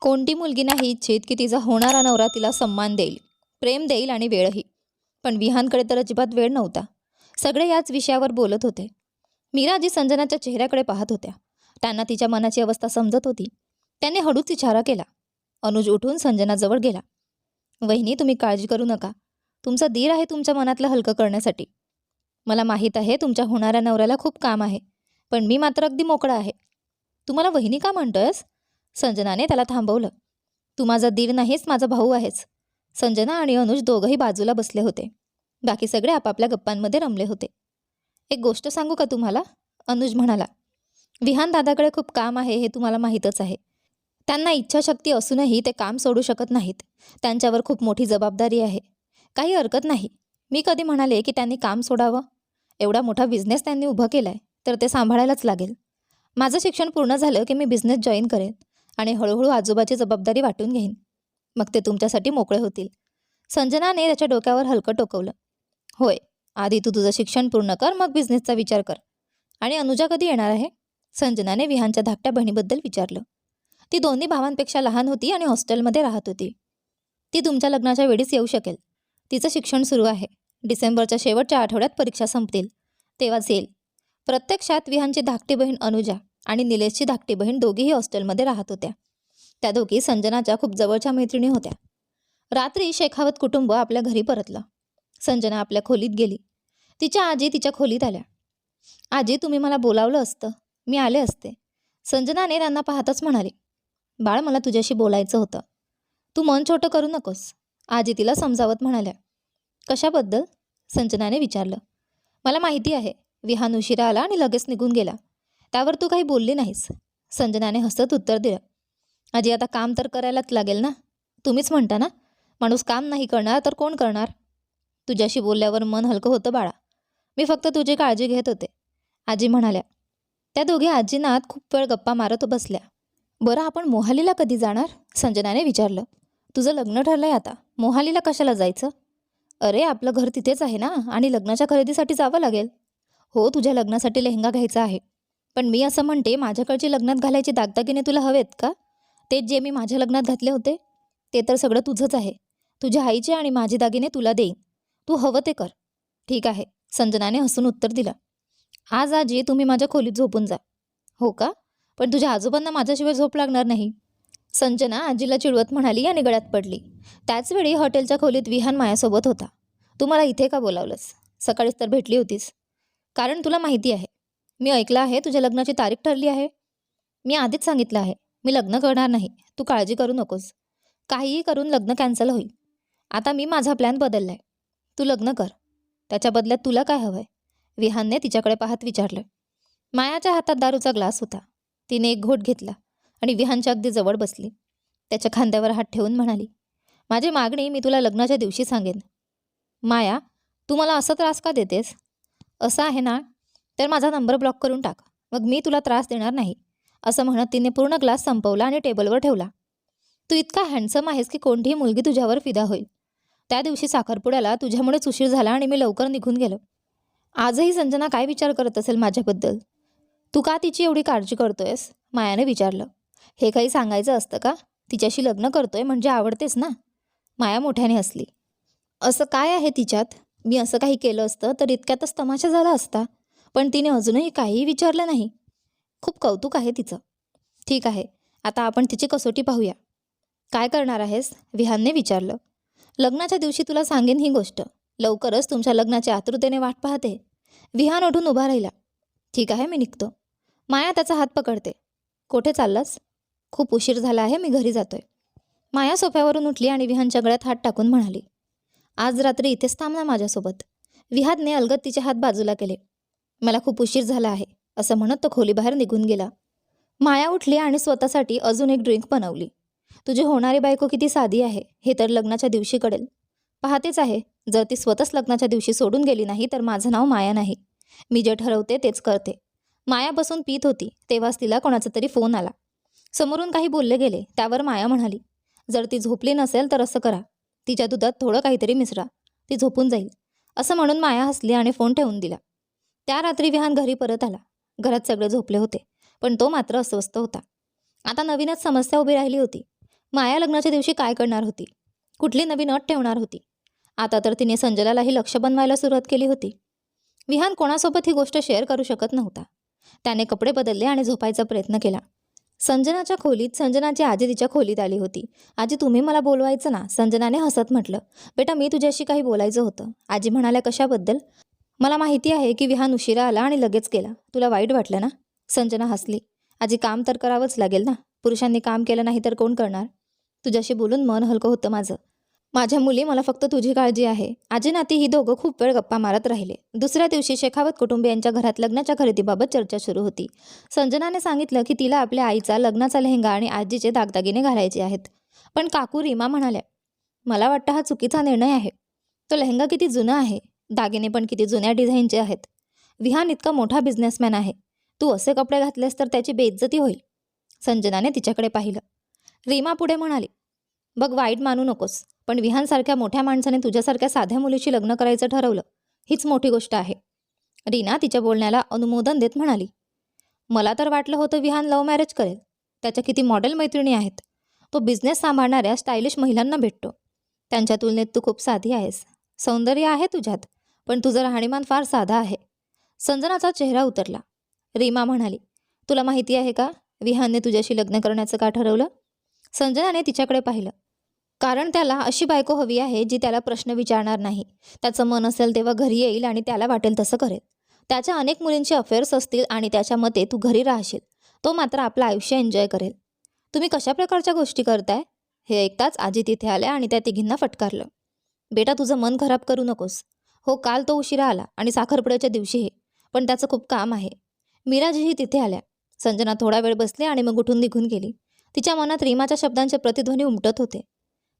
कोणती मुलगी नाही इच्छित की तिचा होणारा नवरा तिला सन्मान देईल प्रेम देईल आणि वेळही. पण विहानकडे तर अजिबात वेळ नव्हता. सगळे याच विषयावर बोलत होते. मीराजी संजनाच्या चेहऱ्याकडे पाहत होत्या. त्यांना तिच्या मनाची अवस्था समजत होती. त्याने हळूच इशारा केला. अनुज उठून संजनाजवळ गेला. वहिनी तुम्ही काळजी करू नका. तुमचा दीर आहे तुमच्या मनातलं हलकं करण्यासाठी. मला माहीत आहे तुमच्या होणाऱ्या नवऱ्याला खूप काम आहे पण मी मात्र अगदी मोकळा आहे. तुम्हाला वहिनी का म्हणतोयस? संजनाने त्याला थांबवलं. तू माझा दीर नाहीस माझा भाऊ आहेस. संजना आणि अनुज दोघंही बाजूला बसले होते. बाकी सगळे आपापल्या गप्पांमध्ये रमले होते. एक गोष्ट सांगू का तुम्हाला? अनुज म्हणाला. विहान दादाकडे खूप काम आहे हे तुम्हाला माहीतच आहे. त्यांना इच्छाशक्ती असूनही ते काम सोडू शकत नाहीत. त्यांच्यावर खूप मोठी जबाबदारी आहे. काही हरकत नाही. मी कधी म्हणाले की त्यांनी काम सोडावं? एवढा मोठा बिझनेस त्यांनी उभं केला आहे तर ते सांभाळायलाच लागेल. माझं शिक्षण पूर्ण झालं की मी बिझनेस जॉईन करेन. आणि हळूहळू आजोबाची जबाबदारी वाटून घेईन. मग ते तुमच्यासाठी मोकळे होतील. संजनाने त्याच्या डोक्यावर हलकं टोकवलं. होय आधी तू तुझं शिक्षण पूर्ण कर मग बिझनेसचा विचार कर. आणि अनुजा कधी येणार आहे? संजनाने विहानच्या धाकट्या बहिणीबद्दल विचारलं. ती दोन्ही भावांपेक्षा लहान होती आणि हॉस्टेलमध्ये राहत होती. ती तुमच्या लग्नाच्या वेळीच येऊ शकेल. तिचं शिक्षण सुरू आहे. डिसेंबरच्या शेवटच्या आठवड्यात परीक्षा संपतील. तेव्हाच येईल. प्रत्यक्षात विहानची धाकटी बहीण अनुजा आणि निलेशची धाकटी बहीण दोघीही हॉस्टेलमध्ये राहत होत्या. त्या दोघी संजनाच्या खूप जवळच्या मैत्रिणी होत्या. रात्री शेखावत कुटुंब आपल्या घरी परतलं. संजना आपल्या खोलीत गेली. तिच्या आजी तिच्या खोलीत आल्या. आजी तुम्ही मला बोलावलं असतं. मी आले असते. संजनाने त्यांना पाहताच म्हणाली बाळ मला तुझ्याशी बोलायचं होतं. तू मन छोटं करू नकोस. आजी तिला समजावत म्हणाल्या कशाबद्दल? संजनाने विचारलं मला माहिती आहे. विहान उशिरा आला आणि लगेच निघून गेला. त्यावर तू काही बोलली नाहीस. संजनाने हसत उत्तर दिलं. आजी आता काम तर करायलाच लागेल ना? तुम्हीच म्हणता ना? माणूस काम नाही करणार तर कोण करणार? तुझ्याशी बोलल्यावर मन हलकं होतं बाळा. मी फक्त तुझी काळजी घेत होते. आजी म्हणाल्या त्या दोघी आजींना आत खूप वेळ गप्पा मारत बसल्या. बरं आपण मोहालीला कधी जाणार? संजनाने विचारलं. तुझं लग्न ठरलंय आता. मोहालीला कशाला जायचं? अरे आपलं घर तिथेच आहे ना? आणि लग्नाच्या खरेदीसाठी जावं लागेल. हो तुझ्या लग्नासाठी लेहंगा घ्यायचा आहे. पण मी असं म्हणते माझ्याकडचे लग्नात घालायचे दागदागिने तुला हवेत का? तेच जे मी माझ्या लग्नात घातले होते ते तर सगळं तुझंच आहे. तुझ्या आईचे आणि माझे दागिने तुला देईन. तू हवं ते कर. ठीक आहे. संजनाने हसून उत्तर दिलं. आज आजी तुम्ही माझ्या खोलीत झोपून जा. हो का? पण तुझ्या आजोबांना माझ्याशिवाय झोप लागणार नाही. संजना आजीला चिडवत म्हणाली आणि गळ्यात पडली. त्याचवेळी हॉटेलच्या खोलीत विहान मायासोबत होता. तू मला इथे का बोलावलंस? सकाळीच तर भेटली होतीस. कारण तुला माहिती आहे मी ऐकलं आहे तुझ्या लग्नाची तारीख ठरली आहे. मी आधीच सांगितलं आहे मी लग्न करणार नाही तू काळजी करू नकोस. काहीही करून लग्न कॅन्सल होईल. आता मी माझा प्लॅन बदलला आहे तू लग्न कर. त्याच्या बदल्यात तुला काय हवं आहे विहानने तिच्याकडे पाहत विचारलं. मायाच्या हातात दारूचा ग्लास होता. तिने एक घोट घेतला आणि विहानच्या अगदी जवळ बसली. त्याच्या खांद्यावर हात ठेवून म्हणाली माझी मागणी मी तुला लग्नाच्या दिवशी सांगेन. माया तू मला असा त्रास का देतेस? असं आहे ना तर माझा नंबर ब्लॉक करून टाक. मग मी तुला त्रास देणार नाही. असं म्हणत तिने पूर्ण ग्लास संपवला आणि टेबलवर ठेवला. तू इतका हँडसम आहेस की कोणतीही मुलगी तुझ्यावर फिदा होईल. त्या दिवशी साखरपुड्याला तुझ्यामुळेच उशीर झाला आणि मी लवकर निघून गेलो. आजही संजना काय विचार करत असेल माझ्याबद्दल? तू का तिची एवढी काळजी करतोयस? मायाने विचारलं. हे काही सांगायचं असतं का? तिच्याशी लग्न करतोय म्हणजे आवडतेस ना? माया मोठ्याने हसली. असं काय आहे तिच्यात? मी असं काही केलं असतं तर इतक्यातच तमाशा झाला असता. पण तिने अजूनही काहीही विचारलं नाही. खूप कौतुक आहे तिचं. ठीक आहे आता आपण तिची कसोटी पाहूया. काय करणार आहेस? विहानने विचारलं. लग्नाच्या दिवशी तुला सांगेन ही गोष्ट. लवकरच तुमच्या लग्नाच्या आतुरतेने वाट पाहते. विहान उठून उभा राहिला. ठीक आहे मी निघतो. माया त्याचा हात पकडते. कोठे चाललास? खूप उशीर झाला आहे मी घरी जातोय. माया सोफ्यावरून उठली आणि विहानच्या गळ्यात हात टाकून म्हणाली आज रात्री इथेच थांब ना माझ्यासोबत. विहानने अलगद तिचे हात बाजूला केले. मला खूप उशीर झाला आहे असं म्हणत तो खोलीबाहेर निघून गेला. माया उठली आणि स्वतःसाठी अजून एक ड्रिंक बनवली. तुझी होणारी बायको किती साधी आहे हे तर लग्नाच्या दिवशी कळेल. पाहतेच आहे जर ती स्वतःच लग्नाच्या दिवशी सोडून गेली नाही तर माझं नाव माया नाही. मी जे ठरवते तेच करते. माया बसून पीत होती तेव्हाच तिला कोणाचा तरी फोन आला. समोरून काही बोलले गेले त्यावर माया म्हणाली जर ती झोपली नसेल तर असं करा. तिच्या दुधात थोडं काहीतरी मिसळा. ती झोपून जाईल. असं म्हणून माया हसली आणि फोन ठेवून दिला. त्या रात्री विहान घरी परत आला. घरात सगळे झोपले होते पण तो मात्र अस्वस्थ होता. आता नवीनच समस्या उभी राहिली होती. माया लग्नाच्या दिवशी काय करणार होती? कुठली नवीन अट ठेवणार होती? आता तर तिने संजलालाही लक्ष बनवायला सुरुवात केली होती. विहान कोणासोबत ही गोष्ट शेअर करू शकत नव्हता. त्याने कपडे बदलले आणि झोपायचा प्रयत्न केला. संजनाच्या खोलीत संजनाची आजी तिच्या खोलीत आली होती. आजी तुम्ही मला बोलवायचं ना? संजनाने हसत म्हटलं. बेटा मी तुझ्याशी काही बोलायचं होतं. आजी म्हणाल्या कशाबद्दल? मला माहिती आहे की विहान उशिरा आला आणि लगेच गेला. तुला वाईट वाटलं ना? संजना हसली. आजी काम तर करावंच लागेल ना? पुरुषांनी काम केलं नाही तर कोण करणार? तुझ्याशी बोलून मन हलकं होतं माझं. माझ्या मुली मला फक्त तुझी काळजी आहे. आजी नाती ही दोघं खूप वेळ गप्पा मारत राहिले. दुसऱ्या दिवशी शेखावत कुटुंबियांच्या घरात लग्नाच्या खरेदीबाबत चर्चा सुरू होती. संजनाने सांगितलं की तिला आपल्या आईचा लग्नाचा लेहंगा आणि आजीचे दागदागिने घालायचे आहेत. पण काकू रीमा म्हणाल्या मला वाटतं हा चुकीचा निर्णय आहे. तो लेहंगा किती जुना आहे. दागिने पण किती जुन्या डिझाईनचे आहेत. विहान इतका मोठा बिझनेसमॅन आहे. तू असे कपडे घातलेस तर त्याची बेइज्जती होईल. संजनाने तिच्याकडे पाहिलं. रीमा पुढे म्हणाली बघ वाईट मानू नकोस पण विहानसारख्या मोठ्या माणसाने तुझ्यासारख्या साध्या मुलीशी लग्न करायचं ठरवलं. हीच मोठी गोष्ट आहे. रीना तिच्या बोलण्याला अनुमोदन देत म्हणाली मला तर वाटलं होतं विहान लव्ह मॅरेज करेल. त्याच्या किती मॉडेल मैत्रिणी आहेत. तो बिझनेस सांभाळणाऱ्या स्टायलिश महिलांना भेटतो. त्यांच्या तुलनेत तू खूप साधी आहेस. सौंदर्य आहे तुझ्यात. पण तुझं राहणीमान फार साधा आहे. संजनाचा चेहरा उतरला. रीमा म्हणाली तुला माहिती आहे का विहानने तुझ्याशी लग्न करण्याचं का ठरवलं? संजनाने तिच्याकडे पाहिलं. कारण त्याला अशी बायको हवी आहे जी त्याला प्रश्न विचारणार नाही. त्याचं मन असेल तेव्हा घरी येईल आणि त्याला वाटेल तसं करेल. त्याच्या अनेक मुलींचे अफेअर्स असतील आणि त्याच्या मते तू घरी राहशील. तो मात्र आपलं आयुष्य एन्जॉय करेल. तुम्ही कशा प्रकारच्या गोष्टी करताय? हे ऐकताच आजी तिथे आल्या आणि त्या तिघींना फटकारलं. बेटा तुझं मन खराब करू नकोस. हो काल तो उशिरा आला आणि साखरपुड्याच्या दिवशीही पण त्याचं खूप काम आहे. मीराजीही तिथे आल्या. संजना थोडा वेळ बसली आणि मग उठून निघून गेली. तिच्या मनात रीमाच्या शब्दांचे प्रतिध्वनी उमटत होते.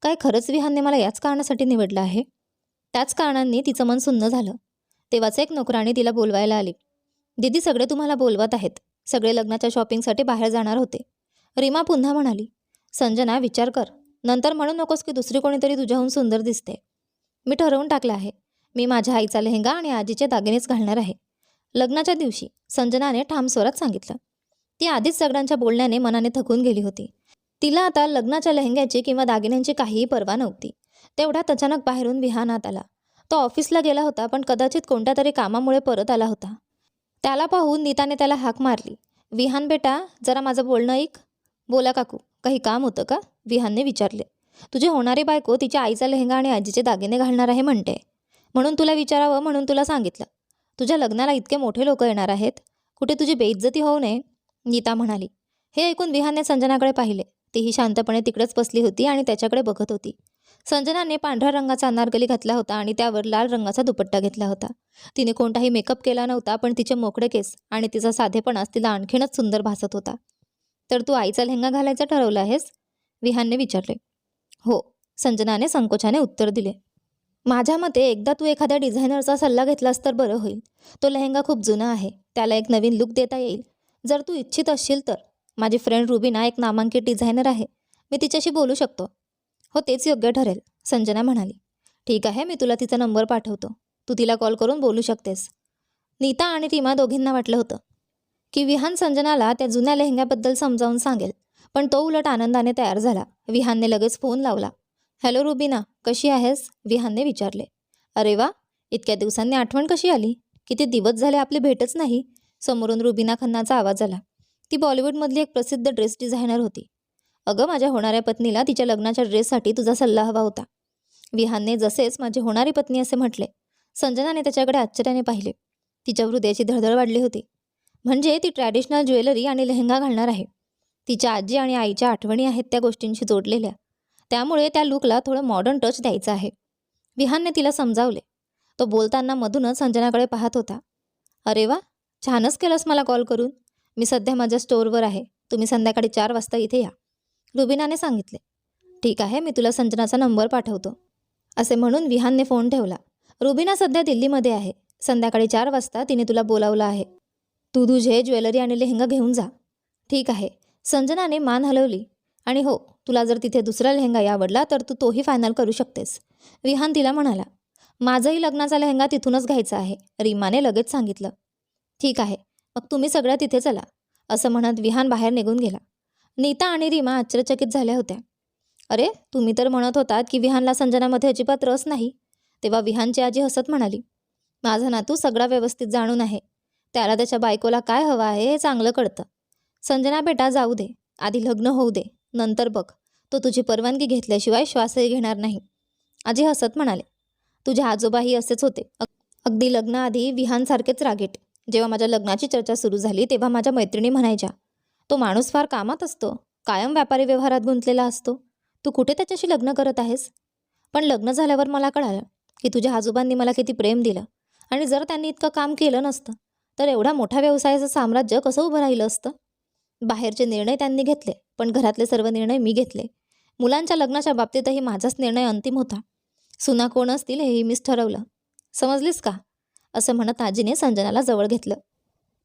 काय खरंच विहानने मला याच कारणासाठी निवडलं आहे? त्याच कारणांनी तिचं मन सुन्न झालं. तेव्हाच एक नोकराने तिला बोलवायला आली. दीदी सगळे तुम्हाला बोलवत आहेत. सगळे लग्नाच्या शॉपिंगसाठी बाहेर जाणार होते. रीमा पुन्हा म्हणाली. संजना विचार कर. नंतर म्हणू नकोस की दुसरी कोणीतरी तुझ्याहून सुंदर दिसते. मी ठरवून टाकलं आहे. मी माझ्या आईचा लेहंगा आणि आजीचे दागिनेच घालणार आहे. लग्नाच्या दिवशी संजनाने ठाम स्वरात सांगितलं. ती आधीच सगळ्यांच्या बोलण्याने मनाने थकून गेली होती. तिला आता लग्नाच्या लेहंग्याची किंवा दागिन्यांची काहीही पर्वा नव्हती. तेवढ्यात अचानक बाहेरून विहानात आला. तो ऑफिसला गेला होता पण कदाचित कोणत्या तरी कामामुळे परत आला होता. त्याला पाहून नीताने त्याला हाक मारली. विहान बेटा जरा माझं बोलणं ऐक. बोला काकू काही काम होतं का? विहानने विचारले. तुझी होणारी बायको तिच्या आईचा लेहंगा आणि आजीचे दागिने घालणार आहे म्हणते. म्हणून तुला विचारावं म्हणून तुला सांगितलं. तुझ्या लग्नाला इतके मोठे लोक येणार आहेत. कुठे तुझी बेइज्जती होऊ नये? नीता म्हणाली. हे ऐकून विहानने संजनाकडे पाहिले. तीही शांतपणे तिकडेच बसली होती आणि त्याच्याकडे बघत होती. संजनाने पांढऱ्या रंगाचा अनारगली घातला होता आणि त्यावर लाल रंगाचा दुपट्टा घेतला होता. तिने कोणताही मेकअप केला नव्हता पण तिचे मोकळे केस आणि तिचा साधेपणाच तिला आणखीनच सुंदर भासत होता. तर तू आईचा लेहंगा घालायचा ठरवला आहेस? विहानने विचारले. हो संजनाने संकोचाने उत्तर दिले. माझ्या मते एकदा तू एखाद्या डिझायनरचा सल्ला घेतलास तर बरं होईल. तो लेहंगा खूप जुना आहे. त्याला एक नवीन लुक देता येईल. जर तू इच्छित असशील तर. माझी फ्रेंड रुबीना एक नामांकित डिझायनर आहे. मी तिच्याशी बोलू शकतो. हो तेच योग्य ठरेल संजना म्हणाली. ठीक आहे मी तुला तिचा नंबर पाठवतो. तू तिला कॉल करून बोलू शकतेस. नीता आणि रीमा दोघींना वाटलं होतं. की विहान संजनाला त्या जुन्या लेहंग्याबद्दल समजावून सांगेल. पण तो उलट आनंदाने तयार झाला. विहानने लगेच फोन लावला. हॅलो रुबीना कशी आहेस? विहानने विचारले. अरे वा इतक्या दिवसांनी आठवण कशी आली? किती दिवस झाले आपली भेटच नाही. समोरून रुबीना खन्नाचा आवाज आला. ती बॉलिवूडमधली एक प्रसिद्ध ड्रेस डिझायनर होती. अगं माझ्या होणाऱ्या पत्नीला तिच्या लग्नाच्या ड्रेससाठी तुझा सल्ला हवा होता. विहानने जसेच माझी होणारी पत्नी असे म्हटले संजनाने त्याच्याकडे आश्चर्याने पाहिले. तिच्या हृदयाची धडधड वाढली होती. म्हणजे ती ट्रॅडिशनल ज्वेलरी आणि लेहंगा घालणार आहे. तिच्या आजी आणि आईच्या आठवणी आहेत त्या गोष्टींशी जोडलेल्या. त्यामुळे त्या लुकला थोडं मॉडर्न टच द्यायचं आहे. विहानने तिला समजावले. तो बोलताना मधूनच संजनाकडे पाहत होता. अरे वा! छानच केलंस मला कॉल करून. मी सध्या माझ्या स्टोअरवर आहे. तुम्ही संध्याकाळी चार वाजता इथे या. रुबिनाने सांगितले. ठीक आहे मी तुला संजनाचा नंबर पाठवतो. असे म्हणून विहानने फोन ठेवला. रुबिना सध्या दिल्लीमध्ये आहे. संध्याकाळी चार वाजता तिने तुला बोलावलं आहे. तू तुझे ज्वेलरी आणि लेहंगा घेऊन जा. ठीक आहे. संजनाने मान हलवली. आणि हो तुला जर तिथे दुसरा लेहंगा आवडला तर तू तोही फायनल करू शकतेस. विहान तिला म्हणाला माझंही लग्नाचा लेहंगा तिथूनच घ्यायचा आहे रीमाने लगेच सांगितलं. ठीक आहे मग तुम्ही सगळ्या तिथे चला असं म्हणत विहान बाहेर निघून गेला. नीता आणि रीमा आश्चर्यचकित झाल्या होत्या. अरे तुम्ही तर म्हणत होतात की विहानला संजनामध्ये अजिबात रस नाही तेव्हा विहानची आजी हसत म्हणाली. माझा नातू सगळा व्यवस्थित जाणून आहे. त्याला त्याच्या बायकोला काय हवं आहे हे चांगलं कळतं. संजना बेटा जाऊ दे आधी लग्न होऊ दे नंतर बघ. तो तुझी परवानगी घेतल्याशिवाय श्वासही घेणार नाही. आजी हसत म्हणाले. तुझे आजोबाही असेच होते. अग- अगदी लग्नाआधी विहानसारखेच रागेट. जेव्हा माझ्या लग्नाची चर्चा सुरू झाली तेव्हा माझ्या मैत्रिणी म्हणायच्या तो माणूस फार कामात असतो. कायम व्यापारी व्यवहारात गुंतलेला असतो. तू कुठे त्याच्याशी लग्न करत आहेस? पण लग्न झाल्यावर मला कळालं की तुझ्या आजोबांनी मला किती प्रेम दिलं. आणि जर त्यांनी इतकं काम केलं नसतं तर एवढा मोठा व्यवसायाचं साम्राज्य कसं उभं राहिलं असतं? बाहेरचे निर्णय त्यांनी घेतले. पण घरातले सर्व निर्णय मी घेतले. मुलांच्या लग्नाच्या बाबतीतही माझाच निर्णय अंतिम होता. सुना कोण असतील हेही मीच ठरवलं. समजलीस का? असं म्हणत आजीने संजनाला जवळ घेतलं.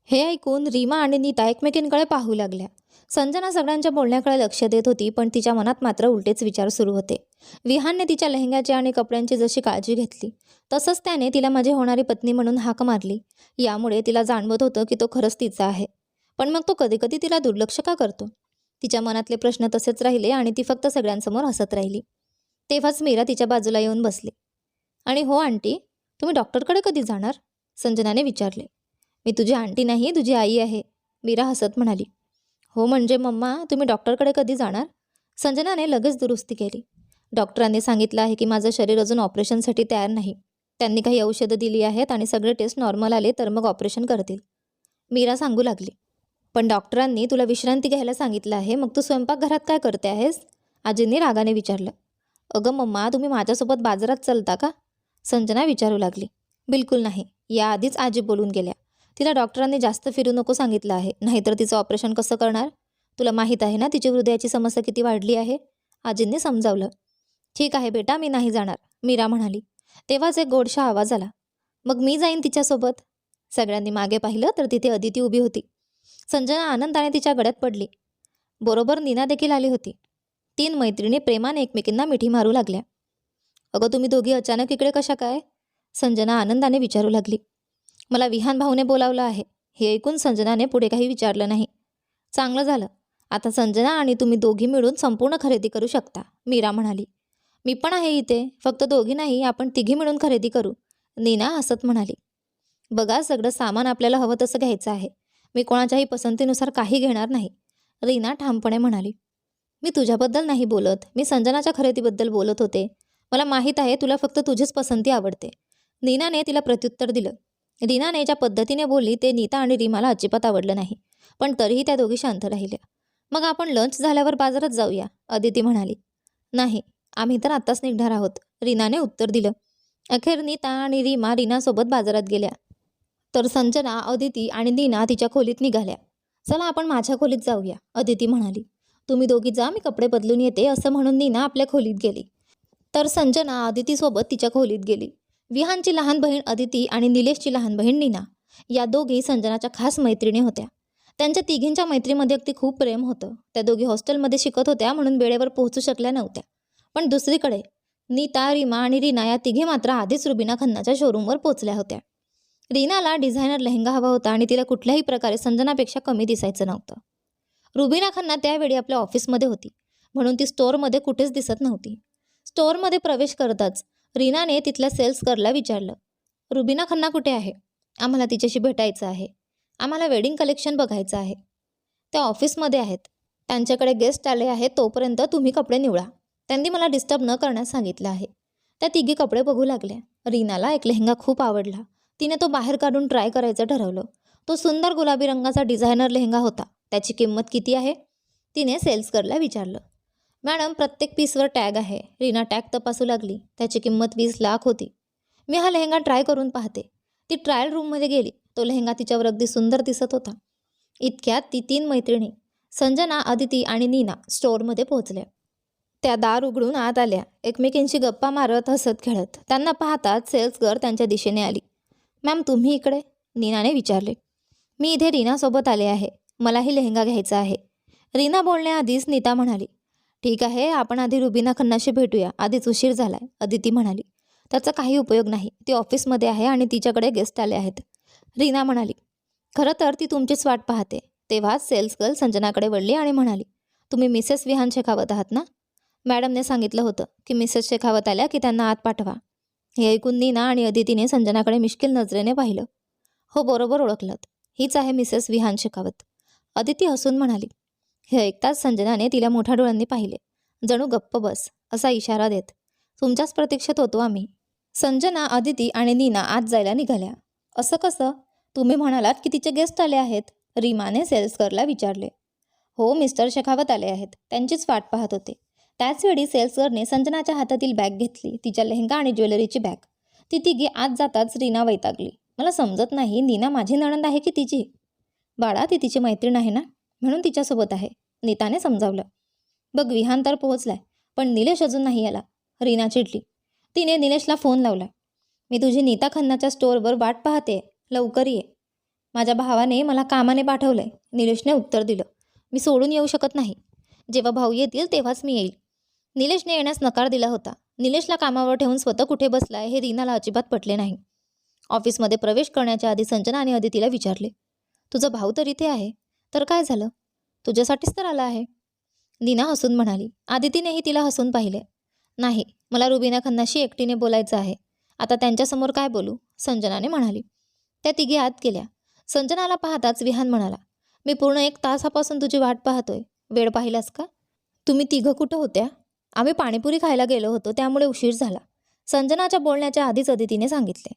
हे ऐकून रीमा आणि नीता एकमेकींकडे पाहू लागल्या. संजना सगळ्यांच्या बोलण्याकडे लक्ष देत होती पण तिच्या मनात मात्र उलटेच विचार सुरू होते. विहानने तिच्या लेहंग्याची आणि कपड्यांची जशी काळजी घेतली तसंच त्याने तिला माझी होणारी पत्नी म्हणून हाक मारली. यामुळे तिला जाणवत होतं की तो खरंच तिचा आहे. पण मग तो कधी कधी तिला दुर्लक्ष का करतो? तिच्या मनातले प्रश्न तसेच राहिले आणि ती फक्त सगळ्यांसमोर हसत राहिली. तेव्हाच मीरा तिच्या बाजूला येऊन बसली. आणि हो आंटी तुम्ही डॉक्टरकडे कधी जाणार? संजनाने विचारले. मी तुझी आंटी नाही तुझी आई आहे मीरा हसत म्हणाली. हो म्हणजे मम्मा तुम्ही डॉक्टरकडे कधी जाणार? संजनाने लगेच दुरुस्ती केली. डॉक्टरांनी सांगितलं आहे की माझं शरीर अजून ऑपरेशनसाठी तयार नाही. त्यांनी काही औषधं दिली आहेत आणि सगळे टेस्ट नॉर्मल आले तर मग ऑपरेशन करतील. मीरा सांगू लागली. पण डॉक्टरांनी तुला विश्रांती घ्यायला सांगितलं आहे मग तू स्वयंपाकघरात काय करते आहेस? आजींनी रागाने विचारलं. अगं मम्मा तुम्ही माझ्यासोबत बाजारात चलता का? संजना विचारू लागली. बिलकुल नाही. याआधीच आजी बोलून गेल्या. तिला डॉक्टरांनी जास्त फिरू नको सांगितलं आहे. नाहीतर तिचं ऑपरेशन कसं करणार? तुला माहीत आहे ना तिची हृदयाची समस्या किती वाढली आहे? आजींनी समजावलं. ठीक आहे बेटा मी नाही जाणार. मीरा म्हणाली. तेव्हाच एक गोडशा आवाज आला. मग मी जाईन तिच्यासोबत? सगळ्यांनी मागे पाहिलं तर तिथे अदिती उभी होती. संजना आनंदाने तिच्या गळ्यात पडली. बरोबर नीना देखील आली होती. तीन मैत्रिणी प्रेमाने एकमेकींना मिठी मारू लागल्या. अगं तुम्ही दोघी अचानक इकडे कशा काय? संजना आनंदाने विचारू लागली. मला विहान भाऊने बोलावलं आहे. हे ऐकून संजनाने पुढे काही विचारलं नाही. चांगलं झालं. आता संजना आणि तुम्ही दोघी मिळून संपूर्ण खरेदी करू शकता मीरा म्हणाली. मी पण आहे इथे. फक्त दोघी नाही आपण तिघी मिळून खरेदी करू नीना हसत म्हणाली. बघा सगळं सामान आपल्याला हवं तसं घ्यायचं आहे. मी कोणाच्याही पसंतीनुसार काही घेणार नाही. रीना ठामपणे म्हणाली. मी तुझ्याबद्दल नाही बोलत. मी संजनाच्या खरेदीबद्दल बोलत होते. मला माहीत आहे तुला फक्त तुझीच पसंती आवडते. नीनाने तिला प्रत्युत्तर दिलं. रीनाने ज्या पद्धतीने बोलली ते नीता आणि रीमाला अजिबात आवडलं नाही. पण तरीही त्या दोघी शांत राहिल्या. मग आपण लंच झाल्यावर बाजारात जाऊया अदिती म्हणाली. नाही आम्ही तर आत्ताच निघणार आहोत. रीनाने उत्तर दिलं. अखेर नीता आणि रीमा रीनासोबत बाजारात गेल्या. तर संजना अदिती आणि नीना तिच्या खोलीत निघाल्या. चला आपण माझ्या खोलीत जाऊया अदिती म्हणाली. तुम्ही दोघी जा मी कपडे बदलून येते असं म्हणून नीना आपल्या खोलीत गेली. तर संजना अदितीसोबत तिच्या खोलीत गेली. विहानची लहान बहीण अदिती आणि निलेशची लहान बहीण नीना या दोघी संजनाच्या खास मैत्रिणी होत्या. त्यांच्या तिघींच्या मैत्रीमध्ये अगदी खूप प्रेम होतं. त्या दोघी हॉस्टेलमध्ये शिकत होत्या म्हणून वेळेवर पोहोचू शकल्या नव्हत्या. पण दुसरीकडे नीता रीमा आणि रीना या तिघी मात्र आधीच रुबिना खन्नाच्या शोरूमवर पोहोचल्या होत्या. रीनाला डिझायनर लेहंगा हवा होता आणि तिला कुठल्याही प्रकारे संजनापेक्षा कमी दिसायचं नव्हतं. रुबिना खन्ना त्यावेळी आपल्या ऑफिसमध्ये होती म्हणून ती स्टोअरमध्ये कुठेच दिसत नव्हती. स्टोअरमध्ये प्रवेश करताच रीनाने तिथल्या सेल्स गर्लला विचारलं रुबिना खन्ना कुठे आहे? आम्हाला तिच्याशी भेटायचं आहे. आम्हाला वेडिंग कलेक्शन बघायचं आहे. त्या ऑफिसमध्ये आहेत. त्यांच्याकडे गेस्ट आले आहेत तोपर्यंत तुम्ही कपडे निवडा. त्यांनी मला डिस्टर्ब न करण्यास सांगितलं आहे. त्या तिघी कपडे बघू लागल्या. रीनाला एक लेहंगा खूप आवडला. तिने तो बाहेर काढून ट्राय करायचं ठरवलं. तो सुंदर गुलाबी रंगाचा डिझायनर लेहंगा होता. त्याची किंमत किती आहे? तिने सेल्स विचारलं. मॅडम प्रत्येक पीसवर टॅग आहे. रीना टॅग तपासू लागली. त्याची किंमत वीस लाख होती. मी हा लेहंगा ट्राय करून पाहते. ती ट्रायल रूममध्ये गेली. तो लेहंगा तिच्यावर अगदी सुंदर दिसत होता. इतक्यात ती तीन मैत्रिणी संजना अदिती आणि नीना स्टोअरमध्ये पोहोचल्या. त्या दार उघडून आत आल्या. एकमेकींशी गप्पा मारत हसत खेळत. त्यांना पाहताच सेल्स गर्ल त्यांच्या दिशेने आली. मॅम तुम्ही इकडे? नीनाने विचारले. मी इथे रीनासोबत आले आहे. मलाही लेहंगा घ्यायचा आहे. रीना बोलण्याआधीच नीता म्हणाली ठीक आहे आपण आधी रुबीना खन्नाशी भेटूया. आधीच उशीर झालाय अदिती म्हणाली. त्याचा काही उपयोग नाही. ती ऑफिसमध्ये आहे आणि तिच्याकडे गेस्ट आले आहेत. रीना म्हणाली खरं तर ती तुमचीच वाट पाहते. तेव्हाच सेल्स गर्ल संजनाकडे वळली आणि म्हणाली तुम्ही मिसेस विहान शेखावत आहात ना? मॅडमने सांगितलं होतं की मिसेस शेखावत आल्या की त्यांना आत पाठवा. हे ऐकून नीना आणि अदितीने संजनाकडे मिश्किल नजरेने पाहिलं. हो बरोबर ओळखलत. हीच आहे मिसेस विहान शेखावत. अदिती हसून म्हणाली हे ऐकताच संजनाने तिला मोठ्या डोळ्यांनी पाहिले. जणू गप्प बस असा इशारा देत. तुमच्याच प्रतीक्षेत होतो आम्ही. संजना अदिती आणि नीना आत जायला निघाल्या. असं कसं? तुम्ही म्हणालात की तिचे गेस्ट आले आहेत. रीमाने सेल्सकरला विचारले. हो मिस्टर शेखावत आले आहेत. त्यांचीच वाट पाहत होते. त्याचवेळी सेल्सगरने संजनाच्या हातातील बॅग घेतली तिच्या लेहंगा आणि ज्वेलरीची बॅग. ती तिघी आत जाताच रीना वैतागली. मला समजत नाही नीना माझी नणंद आहे की तिची? बाळा ती तिची मैत्रीण आहे ना? म्हणून तिच्यासोबत आहे. नीताने समजावलं. बघ विहान तर पोहोचलाय पण निलेश अजून नाही आला. रीना चिडली. तिने निलेशला फोन लावला. मी तुझी नीता खन्नाच्या स्टोअरवर वाट पाहते लवकर ये. माझ्या भावाने मला कामाने पाठवलंय. निलेशने उत्तर दिलं. मी सोडून येऊ शकत नाही. जेव्हा भाऊ येतील तेव्हाच मी येईल. निलेशने येण्यास नकार दिला होता. निलेशला कामावर ठेवून स्वतः कुठे बसलाय हे रीनाला अजिबात पटले नाही. ऑफिसमध्ये प्रवेश करण्याच्या आधी संजना आणि अदितीला विचारले तुझा भाऊ तर इथे आहे तर काय झालं? तुझ्यासाठीच तर आला आहे. नीना हसून म्हणाली आदितीनेही तिला हसून पाहिले. नाही मला रुबीना खन्नाशी एकटीने बोलायचं आहे. आता त्यांच्यासमोर काय बोलू? संजनाने म्हणाली. त्या तिघी आत गेल्या. संजनाला पाहताच विहान म्हणाला मी पूर्ण एक तासापासून तुझी वाट पाहतोय. वेळ पाहिलास का? तुम्ही तिघं कुठं होत्या? आम्ही पाणीपुरी खायला गेलो होतो त्यामुळे उशीर झाला. संजनाच्या बोलण्याच्या आधीच अदितीने सांगितले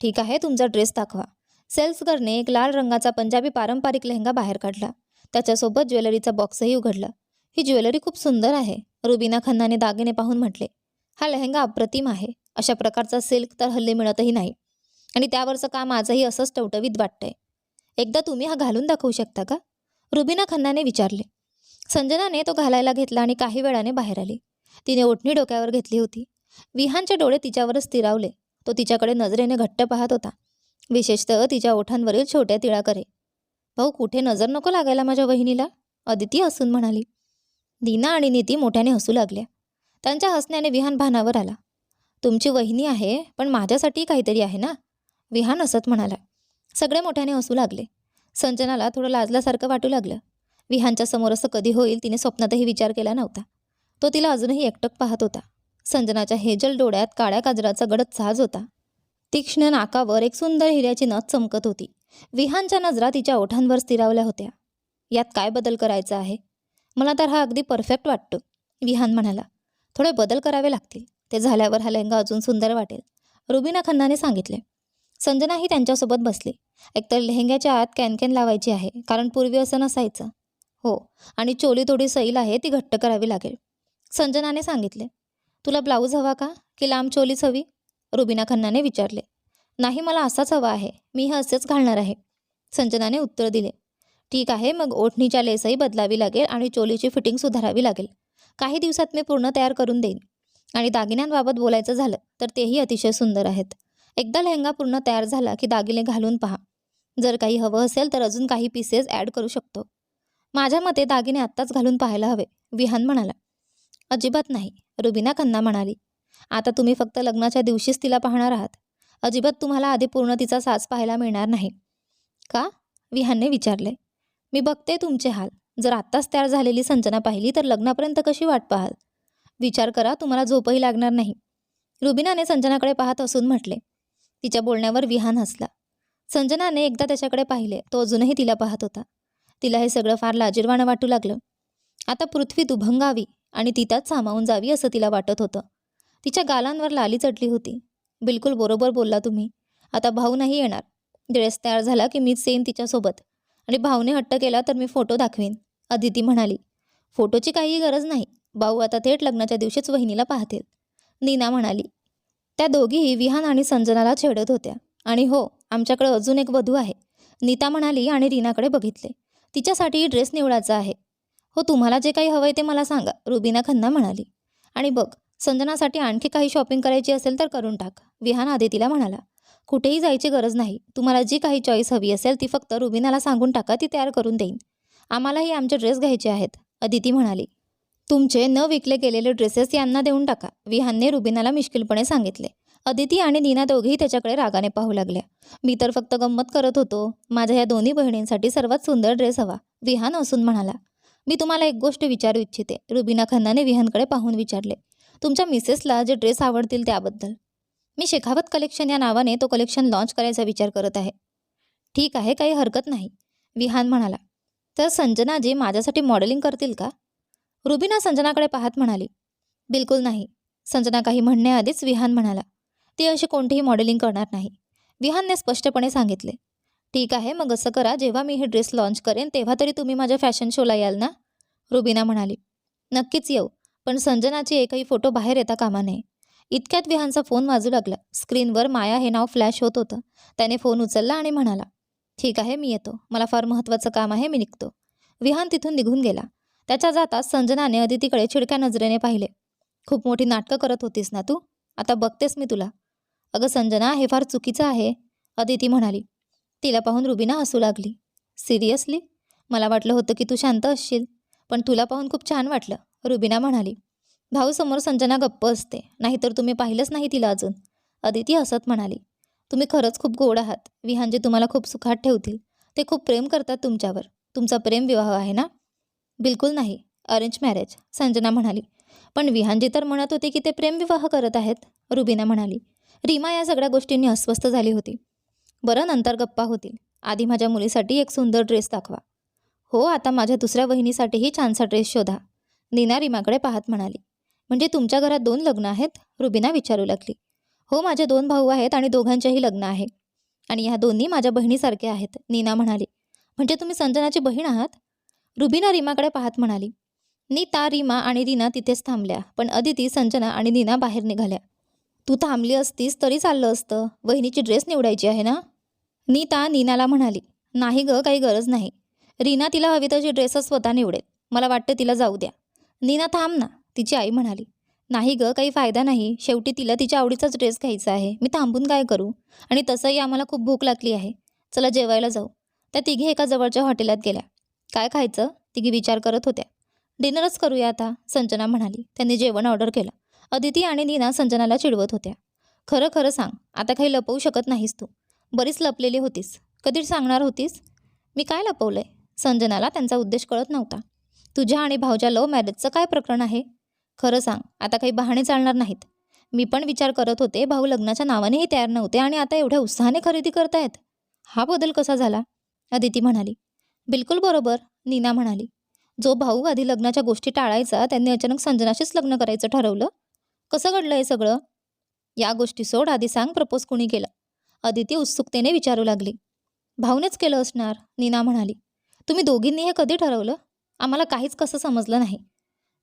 ठीक आहे तुमचा ड्रेस दाखवा. सेल्सगरने एक लाल रंगाचा पंजाबी पारंपरिक लेहंगा बाहेर काढला. त्याच्यासोबत ज्वेलरीचा बॉक्सही उघडला. ही ज्वेलरी खूप सुंदर आहे रुबीना खन्नाने दागिने पाहून म्हटले. हा लेहंगा अप्रतिम आहे. अशा प्रकारचा सिल्क तर हल्ली मिळतही नाही. आणि त्यावरचं काम आजही असंच टवटवीत वाटतंय. एकदा तुम्ही हा घालून दाखवू शकता का? रुबीना खन्नाने विचारले. संजनाने तो घालायला घेतला आणि काही वेळाने बाहेर आली. तिने ओठणी डोक्यावर घेतली होती. विहानचे डोळे तिच्यावरच स्थिरावले. तो तिच्याकडे नजरेने घट्ट पाहत होता. विशेषतः तिच्या ओठांवरील छोट्या तिळाकडे. भाऊ कुठे नजर नको लागायला माझ्या वहिनीला? अदिती हसून म्हणाली. दीना आणि नीती मोठ्याने हसू लागल्या. त्यांच्या हसण्याने विहान भानावर आला. तुमची वहिनी आहे पण माझ्यासाठी काहीतरी आहे ना? विहान हसत म्हणाला. सगळे मोठ्याने हसू लागले. संजनाला थोडं लाजल्यासारखं वाटू लागलं. विहानच्या समोर असं कधी होईल तिने स्वप्नातही विचार केला नव्हता. तो तिला अजूनही एकटक पाहत होता. संजनाच्या हेजल डोळ्यात काळ्या काजराचा गडद साज होता. तीक्ष्ण नाकावर एक सुंदर हिऱ्याची नथ चमकत होती. विहानच्या नजरा तिच्या ओठांवर स्थिरावल्या होत्या. यात काय बदल करायचा आहे? मला तर हा अगदी परफेक्ट वाटतो विहान म्हणाला. थोडे बदल करावे लागतील. ते झाल्यावर हा लेहंगा अजून सुंदर वाटेल रुबीना खन्नाने सांगितले. संजनाही त्यांच्यासोबत बसली. एकतर लेहंग्याच्या आत कॅनकॅन लावायची आहे कारण पूर्वी असं नसायचं. हो आणि चोली थोडी सैल आहे ती घट्ट करावी लागेल. संजनाने सांगितले तुला ब्लाऊज हवा का? की लांब चोलीच हवी? रुबीना खन्नाने विचारले नाही मला असाच हवा आहे. मी हे असेच घालणार आहे. संजनाने उत्तर दिले ठीक आहे मग ओढणीच्या लेसही बदलावी लागेल आणि चोलीची फिटिंग सुधारावी लागेल. काही दिवसात मी पूर्ण तयार करून देईन. आणि दागिन्यांबाबत बोलायचं झालं तर तेही अतिशय सुंदर आहेत. एकदा लेहंगा पूर्ण तयार झाला की दागिने घालून पहा. जर काही हवं असेल तर अजून काही पीसेस ॲड करू शकतो. माझ्या मते दागिने आत्ताच घालून पाहायला हवे विहान म्हणाला. अजिबात नाही रुबीना खन्ना म्हणाली. आता तुम्ही फक्त लग्नाच्या दिवशीच तिला पाहणार आहात. अजिबात तुम्हाला आधी पूर्ण तिचा साज पाहायला मिळणार नाही. का? विहानने विचारले. मी बघते तुमचे हाल. जर आत्ताच तयार झालेली संजना पाहिली तर लग्नापर्यंत कशी वाट पाहाल? विचार करा तुम्हाला झोपही लागणार नाही. रुबिनाने संजनाकडे पाहत असून म्हटले. तिच्या बोलण्यावर विहान हसला. संजनाने एकदा त्याच्याकडे पाहिले तो अजूनही तिला पाहत होता. तिला हे सगळं फार लाजीरवाणं वाटू लागलं. आता पृथ्वी दुभंगावी आणि ती त्यात सामावून जावी असं तिला वाटत होतं. तिच्या गालांवर लाली चढली होती. बिलकुल बरोबर बोलला तुम्ही. आता भाऊ नाही येणार. ड्रेस तयार झाला की मीच येईन तिच्यासोबत. आणि भाऊने हट्ट केला तर मी फोटो दाखवीन अदिती म्हणाली. फोटोची काहीही गरज नाही. भाऊ आता थेट लग्नाच्या दिवशीच वहिनीला पाहतील. नीना म्हणाली. त्या दोघीही विहान आणि संजनाला छेडत होत्या. आणि हो आमच्याकडे अजून एक वधू आहे. नीता म्हणाली आणि रीनाकडे बघितले. तिच्यासाठी ड्रेस निवडायचा आहे. हो तुम्हाला जे काही हवं आहे ते मला सांगा रुबीना खन्ना म्हणाली. आणि बघ संजनासाठी आणखी काही शॉपिंग करायची असेल तर करून टाक विहान आदितीला म्हणाला. कुठेही जायची गरज नाही तुम्हाला जी काही चॉईस हवी असेल ती फक्त रुबीनाला सांगून टाका ती तयार करून देईन. आम्हालाही आमचे ड्रेस घ्यायचे आहेत अदिती म्हणाली. तुमचे न विकले गेलेले ड्रेसेस यांना देऊन टाका विहानने रुबीनाला मिश्किलपणे सांगितले. अदिती आणि नीना दोघेही त्याच्याकडे रागाने पाहू लागल्या. मी तर फक्त गंमत करत होतो माझ्या या दोन्ही बहिणींसाठी सर्वात सुंदर ड्रेस हवा विहान असून म्हणाला. मी तुम्हाला एक गोष्ट विचारू इच्छिते. रुबिना खन्नाने विहनकडे पाहून विचारले तुमच्या मिसेसला जे ड्रेस आवडतील त्याबद्दल? मी शेखावत कलेक्शन या नावाने तो कलेक्शन लॉन्च करायचा विचार करत आहे. ठीक आहे काही हरकत नाही विहान म्हणाला. तर संजनाजी माझ्यासाठी मॉडेलिंग करतील का? रुबिना संजनाकडे पाहत म्हणाली बिलकुल नाही संजना काही म्हणण्याआधीच विहान म्हणाला ती अशी कोणतीही मॉडेलिंग करणार नाही विहानने स्पष्टपणे सांगितले. ठीक आहे मग असं करा जेव्हा मी हे ड्रेस लॉन्च करेन तेव्हा तरी तुम्ही माझ्या फॅशन शोला याल ना? रुबिना म्हणाली. नक्कीच येऊ पण संजनाची एकही फोटो बाहेर येता कामा नये. इतक्यात विहानचा फोन वाजू लागला. स्क्रीनवर माया हे नाव फ्लॅश होत होतं. त्याने फोन उचलला आणि म्हणाला ठीक आहे मी येतो. मला फार महत्त्वाचं काम आहे मी निघतो. विहान तिथून निघून गेला. त्याच्या जाताच संजनाने अदितीकडे चिडक्या नजरेने पाहिले. खूप मोठी नाटकं करत होतीस ना तू? आता बघतेस मी तुला. अगं संजना हे फार चुकीचं आहे अदिती म्हणाली. तिला पाहून रुबिना हसू लागली. सिरियसली? मला वाटलं होतं की तू शांत असशील पण तुला पाहून खूप छान वाटलं रुबिना म्हणाली. भाऊ समोर संजना गप्प असते नाहीतर तुम्ही पाहिलंच नाही तिला अजून अदिती हसत म्हणाली. तुम्ही खरंच खूप गोड आहात. विहांजे तुम्हाला खूप सुखात ठेवतील. ते खूप प्रेम करतात तुमच्यावर. तुमचा प्रेम विवाह आहे ना? बिलकुल नाही. अरेंज मॅरेज संजना म्हणाली. पण विहांजी तर म्हणत होते की ते प्रेमविवाह करत आहेत रुबिना म्हणाली. रीमा या सगळ्या गोष्टींनी अस्वस्थ झाली होती. बरं नंतर गप्पा होतील. आधी माझ्या मुलीसाठी एक सुंदर ड्रेस दाखवा. हो आता माझ्या दुसऱ्या वहिनीसाठीही छानसा ड्रेस शोधा. नीना रीमाकडे पाहत म्हणाली. म्हणजे तुमच्या घरात दोन लग्न आहेत? रुबीना विचारू लागली. हो माझे दोन भाऊ आहेत आणि दोघांचेही लग्न आहे. आणि ह्या दोन्ही माझ्या बहिणीसारख्या आहेत नीना म्हणाली. म्हणजे तुम्ही संजनाची बहीण आहात? रुबीना रीमाकडे पाहत म्हणाली. नीता रीमा आणि रीना तिथेच थांबल्या पण अदिती संजना आणि नीना बाहेर निघाल्या. तू थांबली असतीस तरी चाललं असतं. वहिनीची ड्रेस निवडायची आहे ना? नीता नीनाला म्हणाली नाही गं काही गरज नाही. रीना तिला हवी तशी ड्रेसच स्वतः निवडेल. मला वाटतं तिला जाऊ द्या. नीना थांब ना तिची आई म्हणाली. नाही गं काही फायदा नाही. शेवटी तिला तिच्या आवडीचाच ड्रेस घ्यायचा आहे. मी थांबून काय करू? आणि तसंही आम्हाला खूप भूक लागली आहे. चला जेवायला जाऊ. त्या तिघी एका जवळच्या हॉटेलात गेल्या. काय खायचं? तिघी विचार करत होत्या. डिनरच करूया आता संजना म्हणाली. त्यांनी जेवण ऑर्डर केलं. अदिती आणि नीना संजनाला चिडवत होत्या. खरं खरं सांग. आता काही लपवू शकत नाहीस तू. बरीच लपलेली होतीस. कधी सांगणार होतीस? मी काय लपवलं आहे संजनाला त्यांचा उद्देश कळत नव्हता. तुझ्या आणि भाऊच्या लव्ह मॅरेजचं काय प्रकरण आहे? खरं सांग आता काही बहाणे चालणार नाहीत. मी पण विचार करत होते भाऊ लग्नाच्या नावानेही तयार नव्हते आणि आता एवढ्या उत्साहाने खरेदी करतायत. हा बदल कसा झाला? अदिती म्हणाली. बिलकुल बरोबर नीना म्हणाली. जो भाऊ आधी लग्नाच्या गोष्टी टाळायचा त्यांनी अचानक संजनाशीच लग्न करायचं ठरवलं? कसं घडलं हे सगळं? या गोष्टी सोड आधी सांग प्रपोज कुणी केलं. अदिती उत्सुकतेने विचारू लागली. भाऊनेच केलं असणार नीना म्हणाली. तुम्ही दोघींनी हे कधी ठरवलं? आम्हाला काहीच कसं समजलं नाही.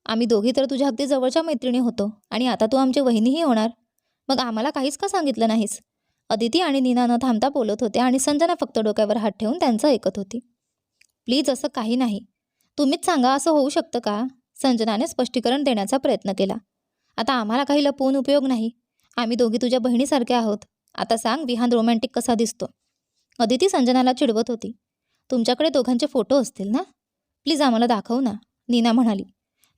आम्ही दोघी तर तुझ्या अगदी जवळच्या मैत्रिणी होतो आणि आता तू आमची वहिनीही होणार. मग आम्हाला काहीच का सांगितलं नाहीस? अदिती आणि नीना न थांबता बोलत होते आणि संजना फक्त डोक्यावर हात ठेवून त्यांचं ऐकत होती. प्लीज असं काही नाही. तुम्हीच सांगा असं होऊ शकतं का? संजनाने स्पष्टीकरण देण्याचा प्रयत्न केला. आता आम्हाला काही लपवून उपयोग नाही. आम्ही दोघी तुझ्या बहिणीसारख्या आहोत. आता सांग विहान रोमॅन्टिक कसा दिसतो. अदिती संजनाला चिडवत होती. तुमच्याकडे दोघांचे फोटो असतील ना? प्लीज आम्हाला दाखव ना नीना म्हणाली.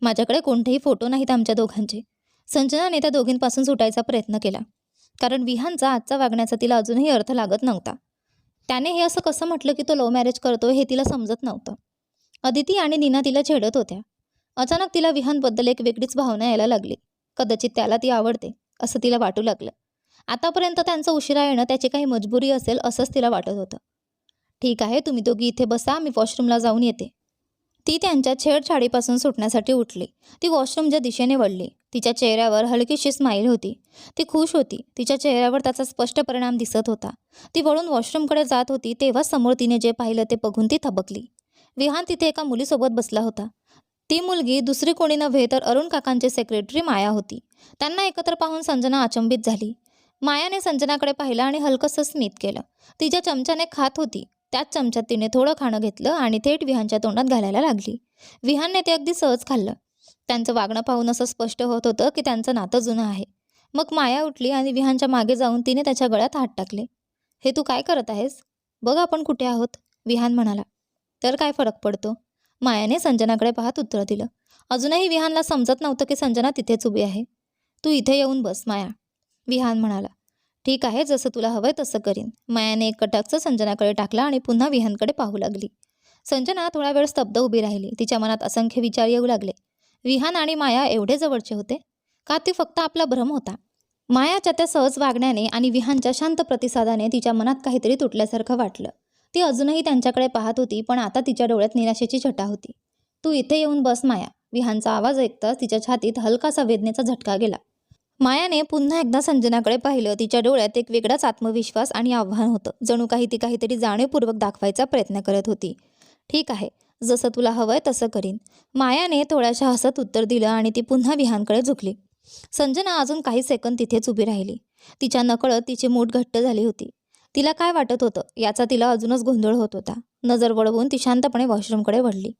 माझ्याकडे कोणतेही फोटो नाहीत आमच्या दोघांचे. संजनाने त्या दोघींपासून सुटायचा प्रयत्न केला. कारण विहानचा आजचा वागण्याचा तिला अजूनही अर्थ लागत नव्हता. त्याने हे असं कसं म्हटलं की तो लव्ह मॅरेज करतो हे तिला समजत नव्हतं. अदिती आणि नीना तिला छेडत होत्या. अचानक तिला विहानबद्दल एक वेगळीच भावना यायला लागली. कदाचित त्याला ती आवडते असं तिला वाटू लागलं. आतापर्यंत त्यांचं उशिरा येणं त्याची काही मजबुरी असेल असंच तिला वाटत होतं. ठीक आहे तुम्ही दोघी इथे बसा मी वॉशरूमला जाऊन येते. ती त्यांच्या छेडछाडीपासून सुटण्यासाठी उठली. ती वॉशरूमच्या दिशेने वळली तिच्या चेहऱ्यावर हलकीशी स्माईल होती. ती खुश होती. तिच्या चेहऱ्यावर त्याचा स्पष्ट परिणाम दिसत होता. ती वळून वॉशरूमकडे जात होती तेव्हा समोर तिने जे पाहिलं ते बघून ती थबकली. विहान तिथे एका मुलीसोबत बसला होता. ती मुलगी दुसरी कोणी नव्हे तर अरुण काकांची सेक्रेटरी माया होती. त्यांना एकत्र पाहून संजना अचंबित झाली. मायाने संजनाकडे पाहिलं आणि हलकंसं स्मित केलं. तिच्या चमच्याने खात होती. त्याच चमच्यात तिने थोडं खाणं घेतलं आणि थेट विहानच्या तोंडात घालायला लागली. विहानने ते अगदी सहज खाल्लं. त्यांचं वागणं पाहून असं स्पष्ट होत होतं की त्यांचं नातं जुनं आहे. मग माया उठली आणि विहानच्या मागे जाऊन तिने त्याच्या गळ्यात हात टाकले. हे तू काय करत आहेस? बघ आपण कुठे आहोत विहान म्हणाला. तर काय फरक पडतो? मायाने संजनाकडे पाहत उत्तर दिलं. अजूनही विहानला समजत नव्हतं की संजना तिथेच उभी आहे. तू इथे येऊन बस माया. विहान म्हणाला ठीक आहे जसं तुला हवंय तसं करीन. मायाने एक कटाक्ष संजनाकडे टाकला आणि पुन्हा विहानकडे पाहू लागली. संजना थोडा वेळ स्तब्ध उभी राहिली. तिच्या मनात असंख्य विचार येऊ लागले. विहान आणि माया एवढे जवळचे होते? का ती फक्त आपला भ्रम होता? मायाच्या त्या सहज वागण्याने आणि विहानच्या शांत प्रतिसादाने तिच्या मनात काहीतरी तुटल्यासारखं वाटलं. ती अजूनही त्यांच्याकडे पाहत होती पण आता तिच्या डोळ्यात निराशेची छटा होती. तू इथे येऊन बस माया. विहानचा आवाज ऐकताच तिच्या छातीत हलकासा वेदनेचा झटका गेला. मायाने पुन्हा एकदा संजनाकडे पाहिलं. तिच्या डोळ्यात एक वेगळाच आत्मविश्वास आणि आव्हान होतं. जणू काही ती काहीतरी जाणीवपूर्वक दाखवायचा प्रयत्न करत होती. ठीक आहे. जसं तुला हवंय तसं करीन. मायाने थोड्याशा हसत उत्तर दिलं आणि ती पुन्हा विहानकडे झुकली. संजना अजून काही सेकंद तिथेच उभी राहिली. तिच्या नकळत तिची मूठ घट्ट झाली होती. तिला काय वाटत होतं? याचा तिला अजूनच गोंधळ होत होता. नजर वळवून ती शांतपणे वॉशरूमकडे वळली.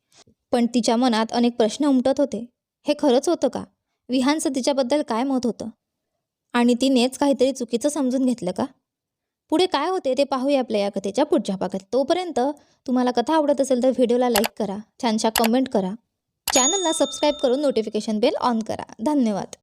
पण तिच्या मनात अनेक प्रश्न उमटत होते. हे खरंच होतं का? विहानचं तिच्याबद्दल काय मत होतं? आणि तिनेच काहीतरी चुकीचं समजून घेतलं का? पुढे काय होते ते पाहूया आपल्या या कथेच्या पुढच्या भागात. तोपर्यंत तुम्हाला कथा आवडत असेल तर व्हिडिओला लाईक करा छानशा कमेंट करा. चॅनलला सबस्क्राईब करून नोटिफिकेशन बेल ऑन करा. धन्यवाद.